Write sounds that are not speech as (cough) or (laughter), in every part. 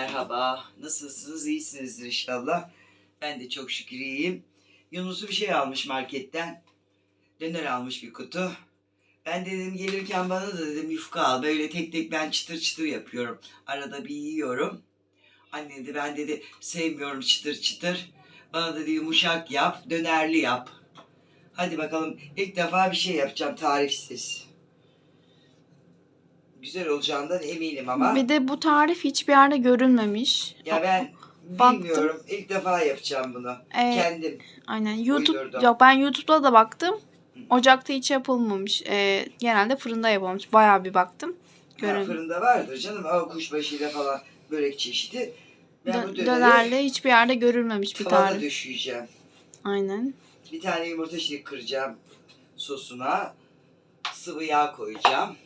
Merhaba. Nasılsınız? İyisinizdir inşallah. Ben de çok şükür iyiyim. Yunus'u bir şey almış marketten. Döner almış bir kutu. Ben de dedim gelirken bana da dedim yufka al. Böyle tek tek ben çıtır çıtır yapıyorum. Arada bir yiyorum. Anne dedi ben dedi sevmiyorum çıtır çıtır. Bana dedi yumuşak yap, dönerli yap. Hadi bakalım ilk defa bir şey yapacağım tarifsiz. Güzel olacağından eminim ama. Bir de bu tarif hiçbir yerde görülmemiş. Ya ben Baktım. bilmiyorum. İlk defa yapacağım bunu. Ee, Kendim. Aynen YouTube Uydurdum. yok ben YouTube'da da baktım. Ocakta hiç yapılmamış. Ee, genelde fırında yapılmış. Bayağı bir baktım. Ha, fırında vardır canım. O kuşbaşıyla falan börek çeşidi. Ben Dö- bu dönerle hiçbir yerde görülmemiş bir tarif. döşeyeceğim. Aynen. Bir tane yumurta şimdi kıracağım sosuna. Sıvı yağ koyacağım.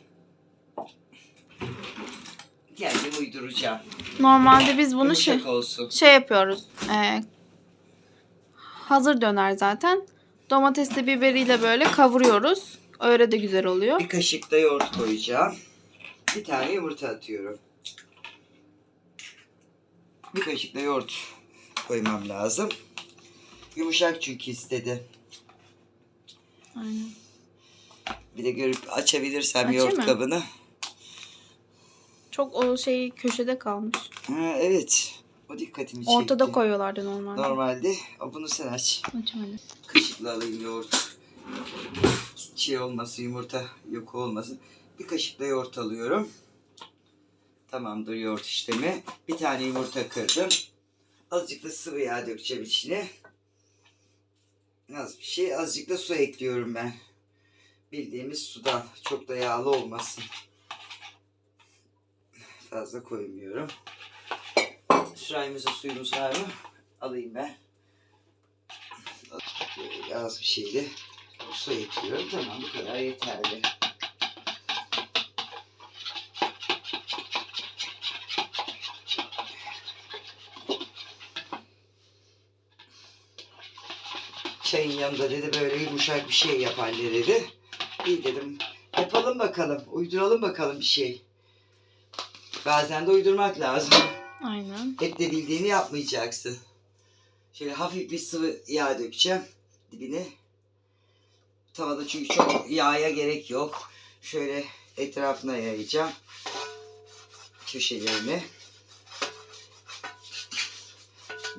Kendim uyduracağım. Normalde biz bunu şey, Yumuşak olsun. şey yapıyoruz. Ee, hazır döner zaten. Domatesli biberiyle böyle kavuruyoruz. Öyle de güzel oluyor. Bir kaşık da yoğurt koyacağım. Bir tane yumurta atıyorum. Bir kaşık da yoğurt koymam lazım. Yumuşak çünkü istedi. Aynen. Bir de görüp açabilirsem Açayım yoğurt mı? kabını. Çok o şey köşede kalmış. Ha, evet. O dikkatimi çekti. Ortada koyuyorlardı normalde. Normalde. O, bunu sen aç. Aç öyle. Kaşıkla alayım yoğurt. Şey olmasın yumurta yok olmasın. Bir kaşık da yoğurt alıyorum. Tamamdır yoğurt işlemi. Bir tane yumurta kırdım. Azıcık da sıvı yağ dökeceğim içine. Az bir şey. Azıcık da su ekliyorum ben. Bildiğimiz sudan. Çok da yağlı olmasın. Fazla koymuyorum. Sürahimize suyumuz var mı? Alayım ben. Az bir şeyle su ekliyorum. Tamam bu kadar yeterli. Çayın yanında dedi böyle yumuşak bir şey yap anne dedi. İyi dedim. Yapalım bakalım. Uyduralım bakalım bir şey. Bazen de uydurmak lazım. Aynen. Hep de bildiğini yapmayacaksın. Şöyle hafif bir sıvı yağ dökeceğim dibine. Tavada çünkü çok yağa gerek yok. Şöyle etrafına yayacağım. Köşelerine.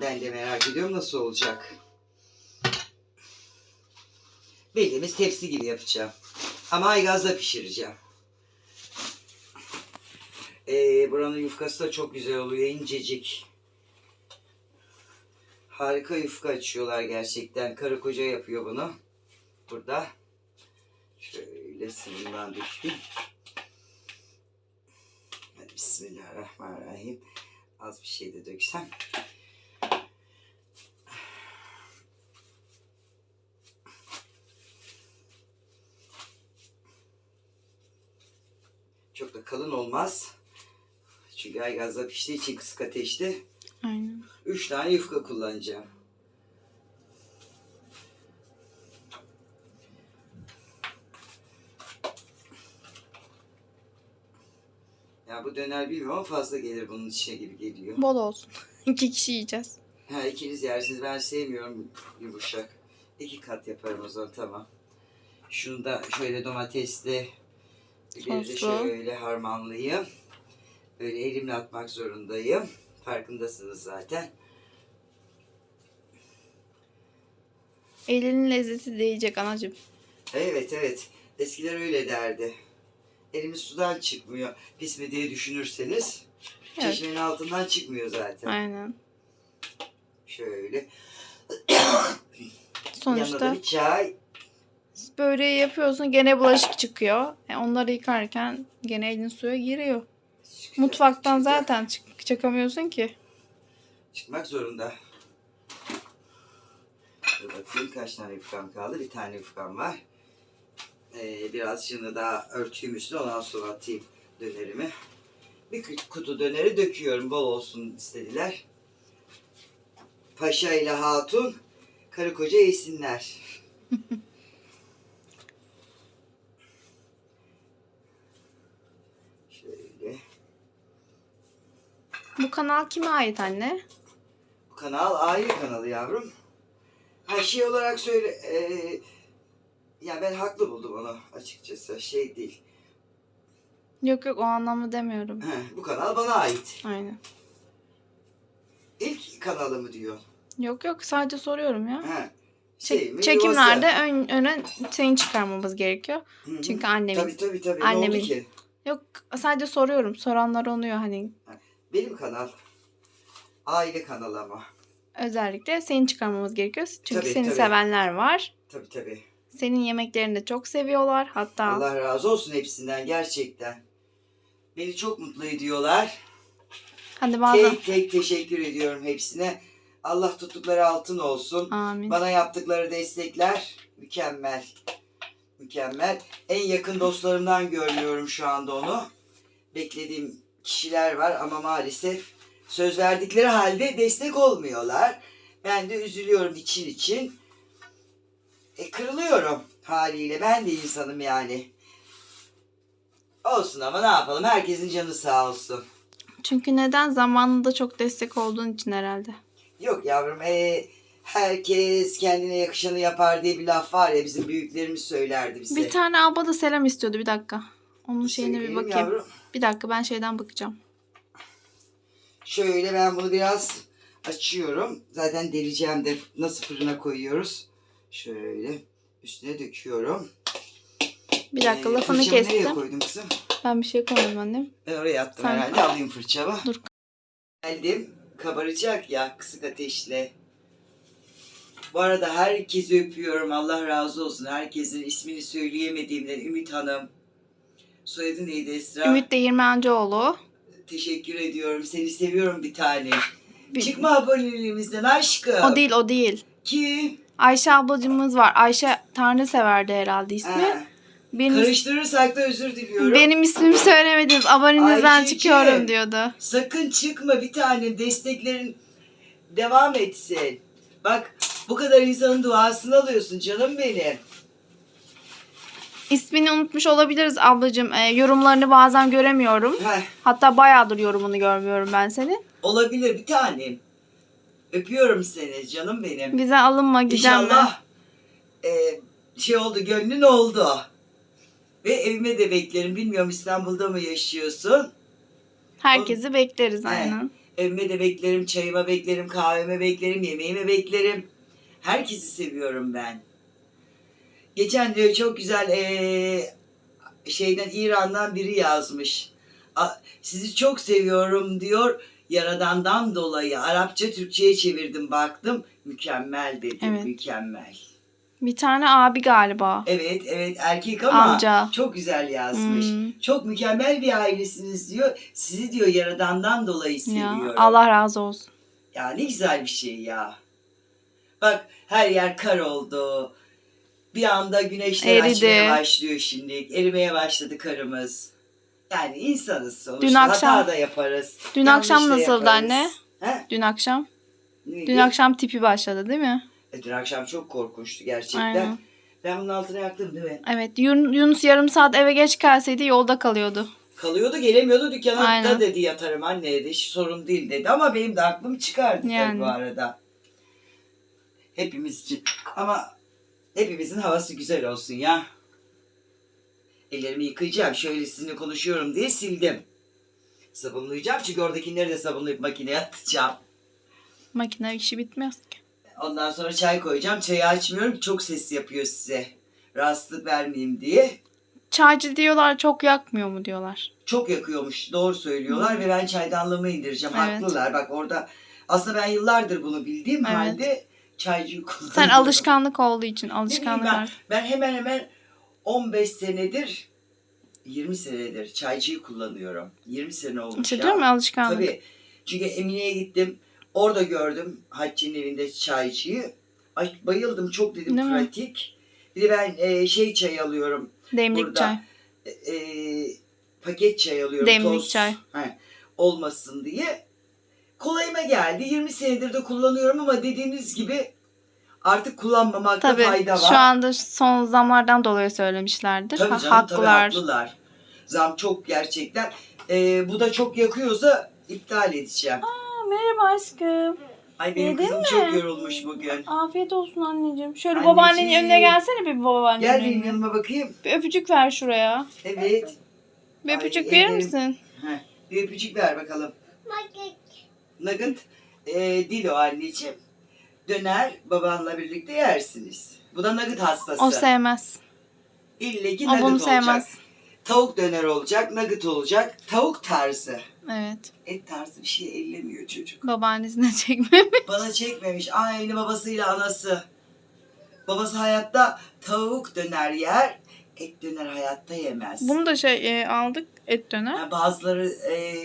Ben de merak ediyorum nasıl olacak. Bildiğimiz tepsi gibi yapacağım. Ama aygazda pişireceğim. Ee, buranın yufkası da çok güzel oluyor. incecik. Harika yufka açıyorlar gerçekten. Karı koca yapıyor bunu. Burada. Şöyle sınırından. Hadi Bismillahirrahmanirrahim. Az bir şey de döksem. Çok da kalın olmaz. Çünkü aygazda piştiği için kısık ateşte Aynen. 3 tane yufka kullanacağım. Ya bu döner bilmiyorum ama fazla gelir bunun içine gibi geliyor. Bol olsun. (laughs) İki kişi yiyeceğiz. Ha ikiniz yersiniz ben sevmiyorum yumuşak. İki kat yaparım o zaman tamam. Şunu da şöyle domatesli biberi şöyle harmanlayayım. Böyle elimle atmak zorundayım. Farkındasınız zaten. Elinin lezzeti değecek anacığım. Evet evet. Eskiler öyle derdi. Elimiz sudan çıkmıyor. Pis mi diye düşünürseniz. Evet. Çeşmenin altından çıkmıyor zaten. Aynen. Şöyle. (coughs) Yanına Sonuçta bir çay. böreği yapıyorsun gene bulaşık çıkıyor. E, onları yıkarken gene elin suya giriyor. Mutfaktan Çıkacak. zaten çık çıkamıyorsun ki. Çıkmak zorunda. Dur bakayım kaç tane yufkam kaldı. Bir tane yufkam var. Ee, biraz şimdi daha örtüyüm üstüne ondan sonra atayım dönerimi. Bir kut- kutu döneri döküyorum. Bol olsun istediler. Paşa ile hatun karı koca yesinler. (laughs) Şöyle. Bu kanal kime ait anne? Bu kanal aile kanalı yavrum. Her şey olarak söyle... eee ya ben haklı buldum onu açıkçası. Şey değil. Yok yok o anlamda demiyorum. Heh, bu kanal bana ait. Aynen. İlk kanalı mı diyor? Yok yok sadece soruyorum ya. He. Çek- Şey mi, çekimlerde ön, öne seni çıkarmamız gerekiyor. Hı hı. Çünkü annemiz. Tabii tabii tabii. Ne Annemin- oldu ki? Yok sadece soruyorum. Soranlar oluyor hani Benim kanal. Aile kanalı ama. özellikle seni çıkarmamız gerekiyor. Çünkü Tabii, seni tabii. sevenler var. Tabii tabii. Senin yemeklerini de çok seviyorlar. Hatta Allah razı olsun hepsinden gerçekten. Beni çok mutlu ediyorlar. hani bazen Tek tek teşekkür ediyorum hepsine. Allah tuttukları altın olsun. amin. Bana yaptıkları destekler mükemmel. Mükemmel. En yakın dostlarımdan görmüyorum şu anda onu. Beklediğim kişiler var ama maalesef söz verdikleri halde destek olmuyorlar. Ben de üzülüyorum için için. E, kırılıyorum haliyle. Ben de insanım yani. Olsun ama ne yapalım. Herkesin canı sağ olsun. Çünkü neden zamanında çok destek olduğun için herhalde. Yok yavrum e, herkes kendine yakışanı yapar diye bir laf var ya bizim büyüklerimiz söylerdi bize. Bir tane abla da selam istiyordu bir dakika. Onun şeyine bir bakayım. Yavrum. Bir dakika ben şeyden bakacağım. Şöyle ben bunu biraz açıyorum. Zaten deleceğim de nasıl fırına koyuyoruz. Şöyle üstüne döküyorum. Bir dakika Ee, lafını fırçamı nereye kestim. koydum kızım? Ben bir şey koymadım annem. Ben oraya attım Sen herhalde. Alayım fırçamı. Dur. Geldim. Kabaracak ya kısık ateşle. Bu arada herkesi öpüyorum. Allah razı olsun. Herkesin ismini söyleyemediğimden Ümit Hanım. Soyadı neydi Esra? Ümit de Yirmihancıoğlu. Teşekkür ediyorum. Seni seviyorum bir tane. Bir- Çıkma aboneliğimizden aşkım. O değil o değil. Kim? Ayşe ablacımız var. Ayşe Tanrı severdi herhalde ismi. Ha, Benim, karıştırırsak da özür diliyorum. benim ismimi söylemediniz. Abonenizden çıkıyorum diyordu. Sakın çıkma bir tanem. Desteklerin devam etsin. Bak bu kadar insanın duasını alıyorsun canım benim. İsmini unutmuş olabiliriz ablacığım. Ee, yorumlarını bazen göremiyorum. Heh, Hatta bayağıdır yorumunu görmüyorum ben senin. olabilir bir tanem. Öpüyorum seni canım benim. Bize alınma gideceğim ben. İnşallah e, şey oldu gönlün oldu. Ve evime de beklerim. Bilmiyorum İstanbul'da mı yaşıyorsun? Herkesi bekleriz He. aynen. Evime de beklerim, çayıma beklerim, kahveme beklerim, yemeğime beklerim. Herkesi seviyorum ben. Geçen diyor çok güzel şeyden İran'dan biri yazmış. Sizi çok seviyorum diyor. Yaradandan dolayı Arapça Türkçe'ye çevirdim baktım. Mükemmel dedim. Evet. Mükemmel. Bir tane abi galiba. Evet evet erkek ama Amca. çok güzel yazmış. Hmm. Çok mükemmel bir ailesiniz diyor. Sizi diyor Yaradandan dolayı Ya, seviyorum. Allah razı olsun. Ya ne güzel bir şey ya. Bak her yer kar oldu. Bir anda güneşler Eridi. açmaya başlıyor şimdi. Erimeye başladı karımız. Yani insanız sonuçta. Dün akşam- Hata da yaparız. Dün yanlış akşam da nasıldı yaparız. anne? He? Dün akşam. Neydi? Dün akşam tipi başladı değil mi? E, dün akşam çok korkunçtu gerçekten. Aynen. Ben bunun altına yaktım değil mi? Evet Yun- Yunus yarım saat eve geç gelseydi yolda kalıyordu. Kalıyordu gelemiyordu dükkana Aynen. da dedi yatarım anne dedi. Hiç sorun değil dedi. Ama benim de aklım çıkardı tabii Yani. bu arada. Hepimiz için. Ama hepimizin havası güzel olsun ya. Ellerimi yıkayacağım. Şöyle sizinle konuşuyorum diye sildim. Sabunlayacağım çünkü oradakileri de sabunlayıp makineye atacağım. Makine işi bitmez ki. Ondan sonra çay koyacağım. Çayı açmıyorum. Çok ses yapıyor size. Rahatsızlık vermeyeyim diye. Çaycı diyorlar çok yakmıyor mu diyorlar. çok yakıyormuş. Doğru söylüyorlar ve ben çaydanlığımı indireceğim. Evet. Haklılar. Bak orada aslında ben yıllardır bunu bildiğim Evet. halde çaycıyı kullanıyorum. (laughs) Sen alışkanlık olduğu için alışkanlık ben, ben hemen hemen 15 senedir 20 senedir çaycıyı kullanıyorum. 20 sene olmuş İşte ya. diyor mu alışkanlık? Tabii. Çünkü Emine'ye gittim. Orada gördüm Hatice'nin evinde çaycıyı. Ay bayıldım çok dedim Değil mi? pratik. Bir de ben e, şey çay alıyorum Demlik burada çay. e, paket çay alıyorum. Demlik toz, çay. he, olmasın diye. Kolayıma geldi. 20 senedir de kullanıyorum ama dediğiniz gibi artık kullanmamakta Tabii fayda var. şu anda son zamlardan dolayı söylemişlerdir. tabii canım tabii Haklılar. haklılar. Zam çok gerçekten. E, bu da çok yakıyorsa iptal edeceğim. Aa, merhaba aşkım. Ay benim yedin kızım mi? çok yorulmuş bugün. Afiyet olsun anneciğim. Şöyle Anneciğim. babaannenin önüne gelsene bir babaannenin Gel benim yanıma bakayım. Bir öpücük ver şuraya. Evet. Bir Ay, öpücük verir ederim. misin? Heh, bir öpücük ver bakalım. Nugget. E, dil o anneciğim. Döner babanla birlikte yersiniz. Bu da nugget hastası. O sevmez. İlle ki O nugget bunu olacak. sevmez. Tavuk döner olacak, nugget olacak. Tavuk tarzı. Evet. Et tarzı bir şey ellemiyor çocuk. Babaannesine (laughs) çekme. Bana çekmemiş. Aynı babasıyla anası. Babası hayatta tavuk döner yer. Et döner hayatta yemez. Bunu da şey e, aldık et döner. Yani bazıları e,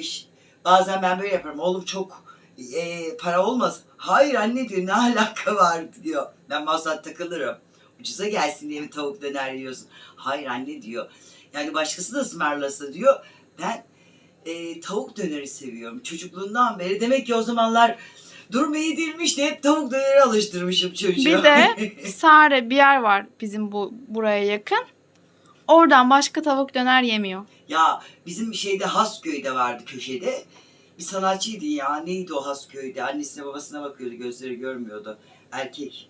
bazen ben böyle yaparım. Oğlum çok e, para olmaz. Hayır anne diyor ne alaka var diyor. Ben masada takılırım. Ucuza gelsin diye mi tavuk döner yiyorsun? Hayır anne diyor. Yani başkası da ısmarlasa diyor. Ben e, tavuk döneri seviyorum. Çocukluğundan beri. Demek ki o zamanlar durum iyi değilmiş de hep tavuk döneri alıştırmışım çocuğu. Bir de (laughs) Sare bir yer var bizim bu buraya yakın. Oradan başka tavuk döner yemiyor. Ya bizim şeyde Hasköy'de vardı köşede. Bir sanatçıydı ya. Neydi o Hasköy'de? Annesine babasına bakıyordu. Gözleri görmüyordu. Erkek.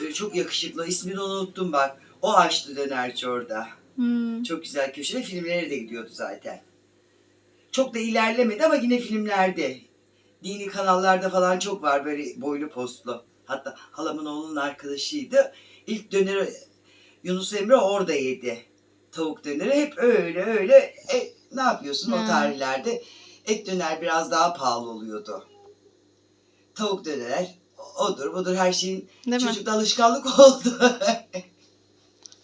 Böyle çok yakışıklı. İsmini unuttum bak. O açtı dönerci orada. Hmm. Çok güzel köşede. Filmlere de gidiyordu zaten. Çok da ilerlemedi ama yine filmlerde. Dini kanallarda falan çok var böyle boylu postlu. Hatta halamın oğlunun arkadaşıydı. İlk döneri Yunus Emre orada yedi. Tavuk döneri hep öyle öyle. E, ne yapıyorsun o Hmm. tarihlerde? Et döner biraz daha pahalı oluyordu. Tavuk döner odur budur her şeyin Değil mi? çocukta alışkanlık (laughs) oldu.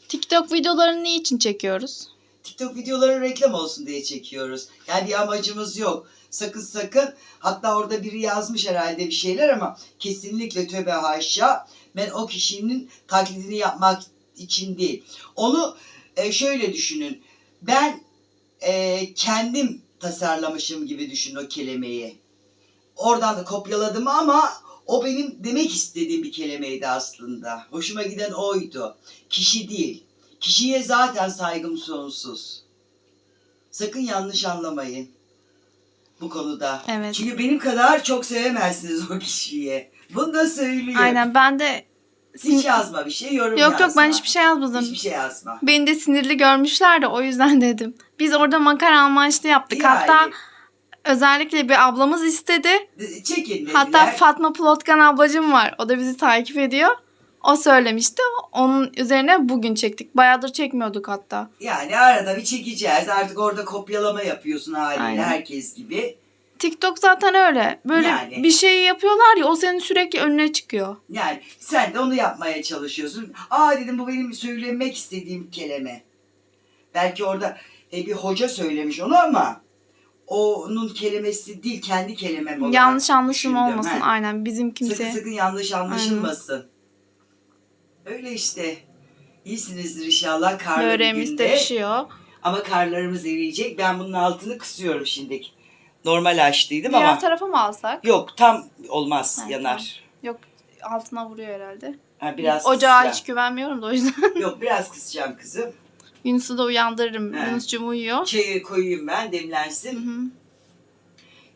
TikTok videolarını niçin çekiyoruz? TikTok videoları reklam olsun diye çekiyoruz. Yani bir amacımız yok. Sakın sakın. Hatta orada biri yazmış herhalde bir şeyler ama kesinlikle töbe haşa. Ben o kişinin taklidini yapmak için değil. Onu e, şöyle düşünün. Ben e, kendim tasarlamışım gibi düşün o kelimeyi. Oradan da kopyaladım ama o benim demek istediğim bir kelimeydi aslında. Hoşuma giden oydu. Kişi değil. Kişiye zaten saygım sonsuz. Sakın yanlış anlamayın bu konuda. Evet. Çünkü benim kadar çok sevemezsiniz o kişiyi. Bunu da söylüyorum. Aynen ben de Hiç yazma bir şey, yorum Yok yok yazma. ben hiçbir şey yazmadım. Hiçbir şey yazma. Beni de sinirli görmüşler de o yüzden (laughs) dedim. Biz orada makara amaçlı yaptık. Yani, Hatta özellikle bir ablamız istedi. çekin dediler. Hatta Fatma Plotkan ablacım var. O da bizi takip ediyor. O söylemişti. Onun üzerine bugün çektik. Bayağıdır çekmiyorduk hatta. Yani arada bir çekeceğiz. Artık orada kopyalama yapıyorsun haliyle Aynen. herkes gibi. TikTok zaten öyle. Böyle Yani. bir şey yapıyorlar ya o senin sürekli önüne çıkıyor. Yani sen de onu yapmaya çalışıyorsun. Aa dedim bu benim söylemek istediğim kelime. Belki orada e, bir hoca söylemiş onu ama onun kelimesi değil kendi kelimem olarak Yanlış anlaşılma düşündüm, olmasın. he. Aynen bizim kimse. Sakın sakın yanlış anlaşılmasın. Öyle işte. İyisinizdir inşallah karlı bir Böreğimiz günde. de pişiyor. Ama karlarımız eriyecek. Ben bunun altını kısıyorum şimdi. Normal açtıydım Diğer ama tarafa mı alsak? yok tam olmaz Ha, yanar. Yok altına vuruyor herhalde. Ha, biraz Ocağa kısacağım. hiç güvenmiyorum da o yüzden. Yok biraz kısacağım kızım. Yunus'u da uyandırırım. He. Yunus'cum uyuyor. Çayı koyayım ben Hı demlensin. hı.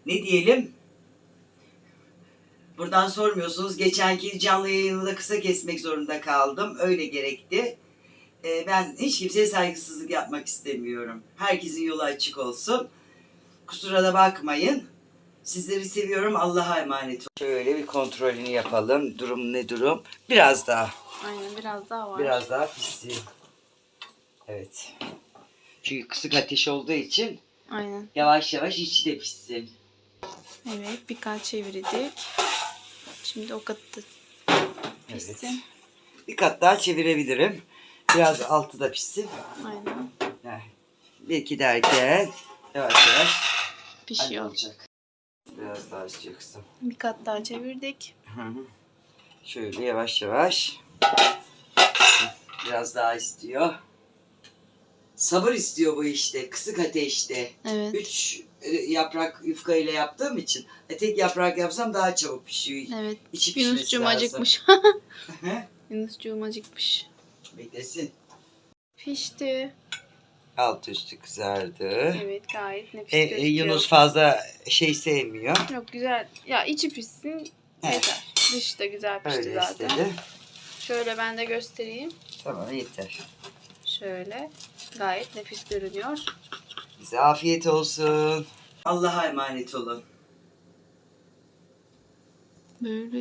Ne diyelim? Buradan sormuyorsunuz. Geçenki canlı yayını da kısa kesmek zorunda kaldım. Öyle gerekti. Ee, ben hiç kimseye saygısızlık yapmak istemiyorum. Herkesin yolu açık olsun. Kusura da bakmayın. Sizleri seviyorum. Allah'a emanet olun. Şöyle bir kontrolünü yapalım. Durum ne durum? Biraz daha. Aynen biraz daha var. Biraz daha pişsin. Evet. Çünkü kısık ateş olduğu için Aynen. yavaş yavaş içi de pişsin. Evet birkaç çevirdik. Şimdi o katı Evet. pişsin. Bir kat daha çevirebilirim. Biraz altı da pişsin. Aynen. Heh. Belki derken yavaş yavaş Pişiyor. olacak. Biraz daha istiyor kızım. Bir kat daha çevirdik. Hı hı. Şöyle yavaş yavaş. Biraz daha istiyor. Sabır istiyor bu işte. Kısık ateşte. Evet. Üç e, yaprak yufka ile yaptığım için e, tek yaprak yapsam daha çabuk pişiyor. Evet. İçi pişmesi Yunus'cum lazım. acıkmış. Hı? Yunus'cum acıkmış. Beklesin. Pişti. Alt üstü kızardı. Evet gayet nefis E, e, gözüküyor. Yunus fazla şey sevmiyor. Yok güzel. Ya içi pişsin Evet. yeter. Dışı da güzel pişti Öyle zaten. istedi. Şöyle ben de göstereyim. Tamam yeter. Şöyle. Gayet nefis görünüyor. Bize afiyet olsun. Allah'a emanet olun. Böyle